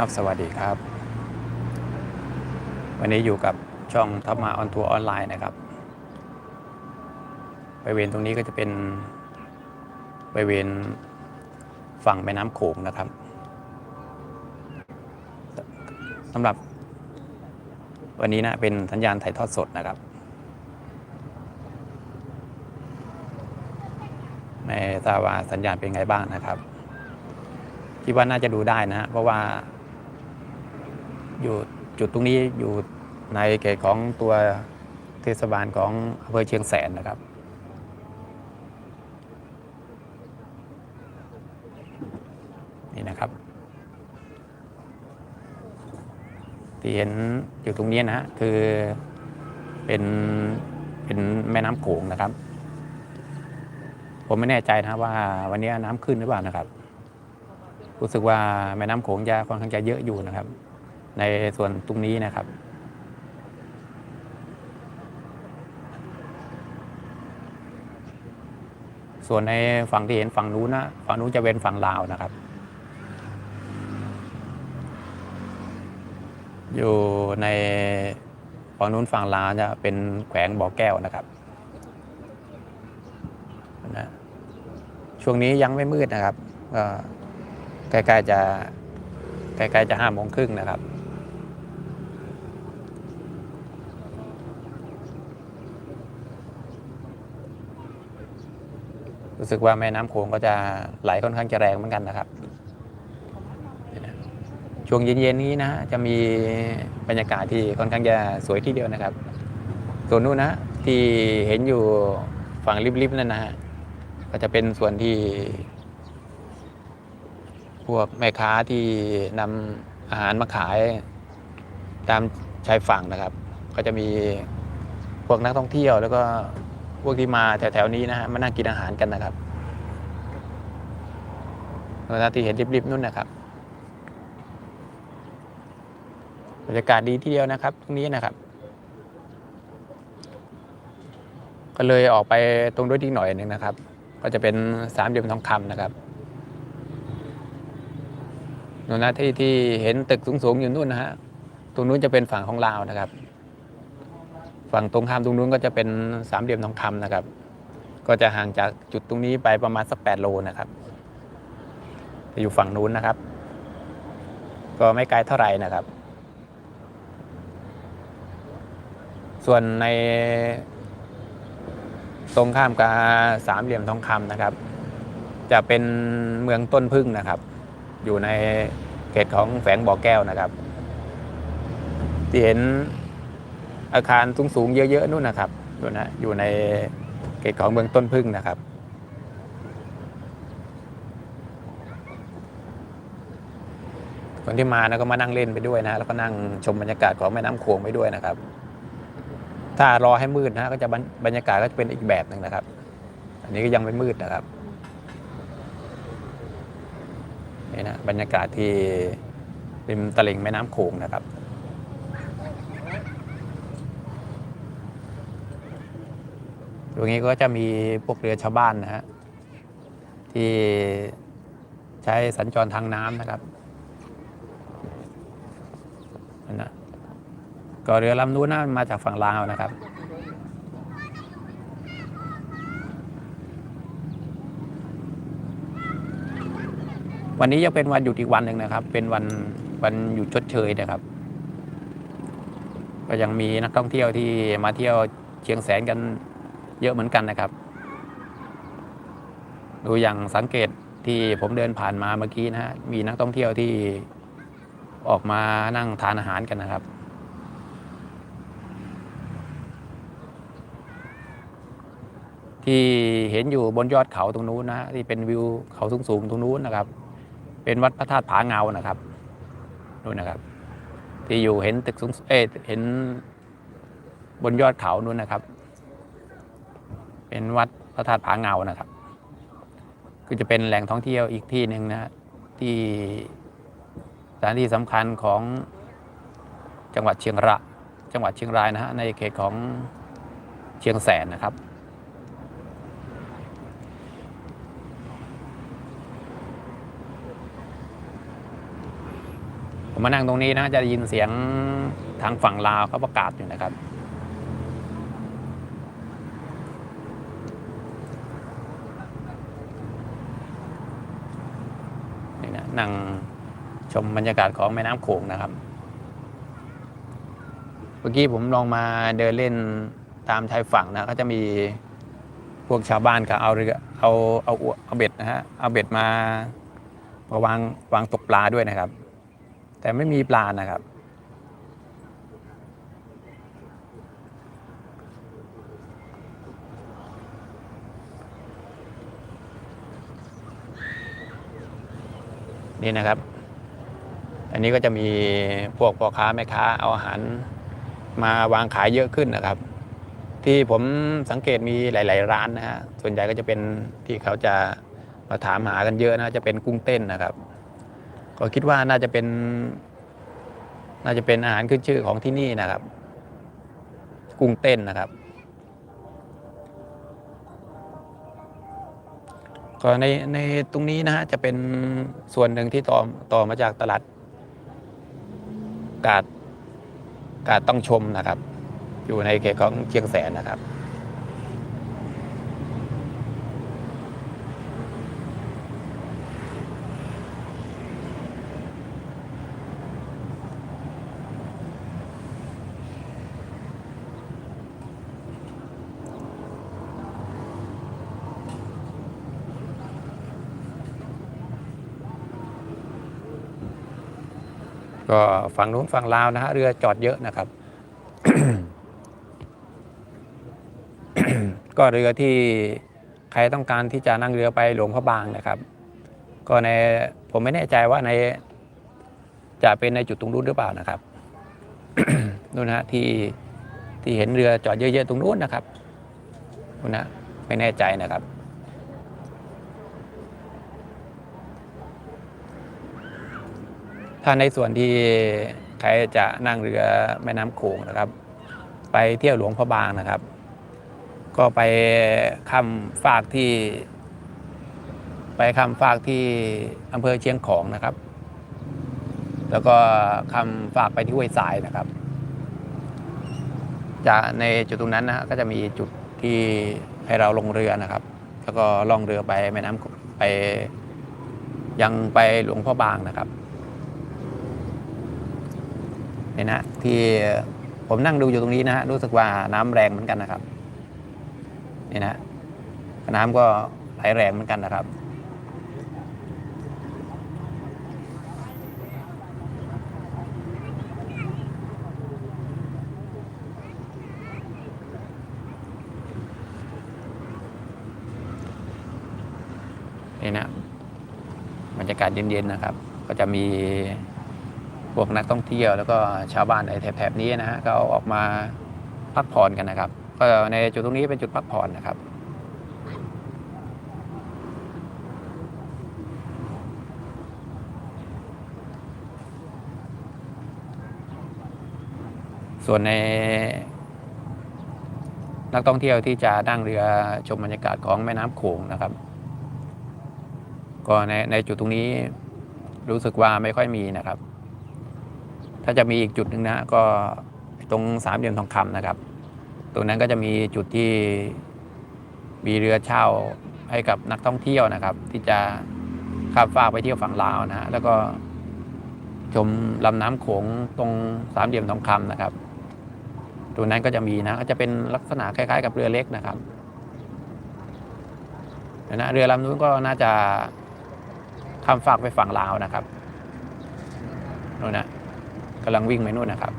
ครับ สวัสดีครับ วันนี้อยู่กับช่องทับมาออนทัวร์ออนไลน์นะครับบริเวณตรงนี้ก็จะเป็นบริเวณฝั่งแม่น้ำโขงนะครับสำหรับวันนี้นะเป็นสัญญาณถ่ายทอดสดนะครับไม่ทราบว่าสัญญาณเป็นไงบ้างนะครับคิดว่าน่าจะดูได้นะฮะเพราะว่า อยู่จุดตรงนี้อยู่ในเขตของตัวเทศบาลของอำเภอเชียงแสนนะครับ นี่นะครับ ที่เห็นอยู่ตรงนี้นะฮะคือเป็นเป็นแม่น้ำโขงนะครับ ผมไม่แน่ใจนะว่าวันนี้น้ำขึ้นหรือเปล่านะครับ รู้สึกว่าแม่น้ำโขงจะค่อนข้างจะเยอะอยู่นะครับ ในส่วนตรงนี้นะครับส่วนในฝั่งที่เห็นฝั่งนู้นนะฝั่งนู้นจะเป็นฝั่งลาวนะครับ อยู่ในฝั่งนู้นฝั่งลาวจะเป็นแขวงบ่อแก้วนะครับนะช่วงนี้ยังไม่มืดนะครับก็ใกล้ๆจะใกล้ๆจะห้าโมงครึ่งนะครับ รู้สึกว่าแม่น้ำโขงก็จะไหลค่อนข้างจะแรงเหมือนกันนะครับ ช่วงเย็นๆนี้นะ จะมีบรรยากาศที่ค่อนข้างจะสวยทีเดียวนะครับ ส่วนนู้นนะที่เห็นอยู่ฝั่งริบๆนั่นนะฮะก็จะเป็นส่วนที่ พวกแม่ค้าที่นำอาหารมาขายตามชายฝั่งนะครับ ก็จะมีพวกนักท่องเที่ยวแล้วก็ วกที่มาแถวๆนี้นะฮะมานั่งกินอาหารกันนะครับเวลาที่เห็นริบๆนู่นนะครับบรรยากาศดีทีเดียวนะครับ ตรงนี้นะครับ ก็เลยออกไปตรงด้วยที่หน่อยหนึ่งนะครับ ก็จะเป็นสามเหลี่ยมทองคำนะครับนู่นนะที่ที่เห็นตึกสูงๆอยู่นู่นนะฮะตรงนู้นจะเป็นฝั่งของลาวนะครับ ฝั่งตรงข้ามตรงนู้นก็จะเป็นสามเหลี่ยมทองคำนะครับ ก็จะห่างจากจุดตรงนี้ไปประมาณสักแปดโลนะครับจะอยู่ฝั่งนู้นนะครับ ก็ไม่ไกลเท่าไหร่นะครับ ส่วนใน ตรงข้ามกับสามเหลี่ยมทองคำนะครับ จะเป็นเมืองต้นพึ่งนะครับ อยู่ในเขตของแฝงบ่อแก้วนะครับที่เห็น อาคารสูงๆเยอะๆนู่นนะครับนู่นนะอยู่ในเขตของเมืองต้นพึ่งนะครับคนที่มานะก็มานั่งเล่นไปด้วยนะ แล้วก็นั่งชมบรรยากาศของแม่น้ำโขงไปด้วยนะครับ ถ้ารอให้มืดนะก็จะบรรยากาศก็จะเป็นอีกแบบหนึ่งนะครับ อันนี้ก็ยังไม่มืดนะครับนี่นะบรรยากาศที่ริมตลิ่งแม่น้ำโขงนะครับ ตรงนี้ก็จะมีพวกเรือชาวบ้านนะฮะที่ใช้สัญจรทางน้ำนะครับนะก็เรือลำนู้นนะมาจากฝั่งลาวนะครับ วันนี้ยังเป็นวันหยุดอีกวันหนึ่งนะครับ เป็นวันวันหยุดชดเชยนะครับ ก็ยังมีนักท่องเที่ยวที่มาเที่ยวเชียงแสนกัน เยอะเหมือนกันนะครับ ดูอย่างสังเกตที่ผมเดินผ่านมาเมื่อกี้นะฮะมีนักท่องเที่ยวที่ออกมานั่งทานอาหารกันนะครับ ที่เห็นอยู่บนยอดเขาตรงนู้นนะที่เป็นวิวเขาสูงๆตรงนู้นนะครับ เป็นวัดพระธาตุผาเงานะครับนู่นนะครับ ที่อยู่เห็นตึกสูงเอ๊เห็นบนยอดเขานู้นนะครับ เป็นวัดพระธาตุผาเงานะครับ ก็จะเป็นแหล่งท่องเที่ยวอีกที่หนึ่งนะที่สถานที่สำคัญของจังหวัดเชียงระจังหวัดเชียงรายนะฮะในเขตของเชียงแสนนะครับ ผมมานั่งตรงนี้นะจะได้ยินเสียงทางฝั่งลาวเขาประกาศอยู่นะครับ นั่งชมบรรยากาศของแม่น้ำโขงนะครับ เมื่อกี้ผมลองมาเดินเล่นตามชายฝั่งนะก็จะมีพวกชาวบ้านก็เอาเรือเอาเอาเอาเบ็ดนะฮะเอาเบ็ดมามาวางวางตกปลาด้วยนะครับ แต่ไม่มีปลานะครับ นี่นะครับ อันนี้ก็จะมีพวกพ่อค้าแม่ค้าเอาอาหารมาวางขายเยอะขึ้นนะครับ ที่ผมสังเกตมีหลาย ๆ ร้านนะฮะส่วนใหญ่ก็จะเป็นที่เขาจะมาถามหากันเยอะนะจะเป็นกุ้งเต้นนะครับ ก็คิดว่าน่าจะเป็น น่าจะเป็นอาหารขึ้นชื่อของที่นี่นะครับ กุ้งเต้นนะครับ ก็ในในตรงนี้นะฮะจะเป็นส่วนหนึ่งที่ต่อต่อมาจากตลาดกาดกาดต้องชมนะครับ อยู่ในเขตของเชียงแสนนะครับ ก็ฝั่งนู้นฝั่งลาวนะฮะเรือจอดเยอะนะครับ ก็เรือที่ใครต้องการที่จะนั่งเรือไปหลวงพระบางนะครับ ก็ในผมไม่แน่ใจว่าในจะเป็นในจุดตรงนู้นหรือเปล่านะครับนู่นฮะที่ที่เห็นเรือจอดเยอะๆตรงนู้นนะครับนู่นนะไม่แน่ใจนะครับ ถ้าในส่วนที่ใครจะนั่งเรือแม่น้ำโขงนะครับ ไปเที่ยวหลวงพระบางนะครับ ก็ไปข้ามฟากที่ ไปข้ามฟากที่อำเภอเชียงของนะครับ แล้วก็ข้ามฟากไปที่ห้วยสายนะครับจะในจุดตรงนั้นนะฮะก็จะมีจุดที่ให้เราลงเรือนะครับ แล้วก็ล่องเรือไปแม่น้ำไปยังไปหลวงพ่อบางนะครับ นี่ยนะที่ผมนั่งดูอยู่ตรงนี้นะฮะรู้สึกว่าน้ำแรงเหมือนกันนะครับนี่นะน้ำก็ไหลแรงเหมือนกันนะครับนี่นะบรรยากาศเย็นๆนะครับ ก็จะมี พวกนักท่องเที่ยวแล้วก็ชาวบ้านในแถบนี้นะฮะก็ออกมาพักผ่อนกันนะครับ ก็ในจุดตรงนี้เป็นจุดพักผ่อนนะครับส่วนในนักท่องเที่ยวที่จะนั่งเรือชมบรรยากาศของแม่น้ำโขงนะครับ ก็ในในจุดตรงนี้รู้สึกว่าไม่ค่อยมีนะครับ ถ้าจะมีอีกจุดหนึ่งนะก็ตรงสามเหลี่ยมทองคำนะครับ ตรงนั้นก็จะมีจุดที่มีเรือเช่าให้กับนักท่องเที่ยวนะครับ ที่จะข้ามฟากไปเที่ยวฝั่งลาวนะฮะแล้วก็ชมลำน้ำโขงตรงสามเหลี่ยมทองคำนะครับตรงนั้นก็จะมีนะก็จะเป็นลักษณะคล้าย ๆ กับเรือเล็กนะครับนะเรือลำนู้นก็น่าจะข้ามฟากไปฝั่งลาวนะครับนู่นนะ กำลังวิ่งไปนู่นนะครับ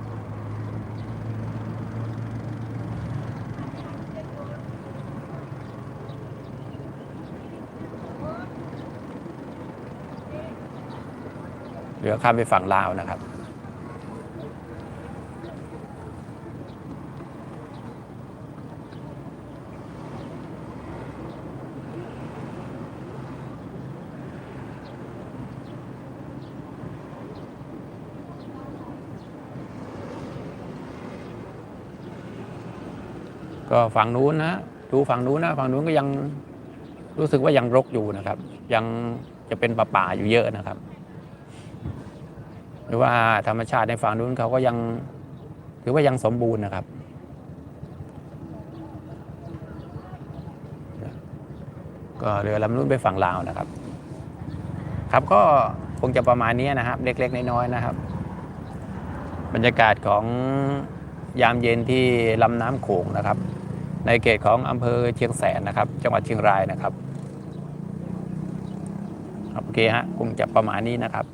เรือข้ามไปฝั่งลาวนะครับ ก็ฝั่งนู้นนะดูฝั่งนู้นนะฝั่งนู้นก็ยังรู้สึกว่ายังรกอยู่นะครับ ยังจะเป็นป่าๆอยู่เยอะนะครับ หรือว่าธรรมชาติในฝั่งนู้นเขาก็ยังถือว่ายังสมบูรณ์นะครับ ก็เรือลำนู้นไปฝั่งลาวนะครับ ครับก็คงจะประมาณนี้นะครับ เล็ก ๆ น้อยๆนะครับ บรรยากาศของยามเย็นที่ลำน้ำโขงนะครับ ในเขตของอำเภอเชียงแสนนะครับ จังหวัดเชียงรายนะครับโอเคฮะคงจะประมาณนี้นะครับ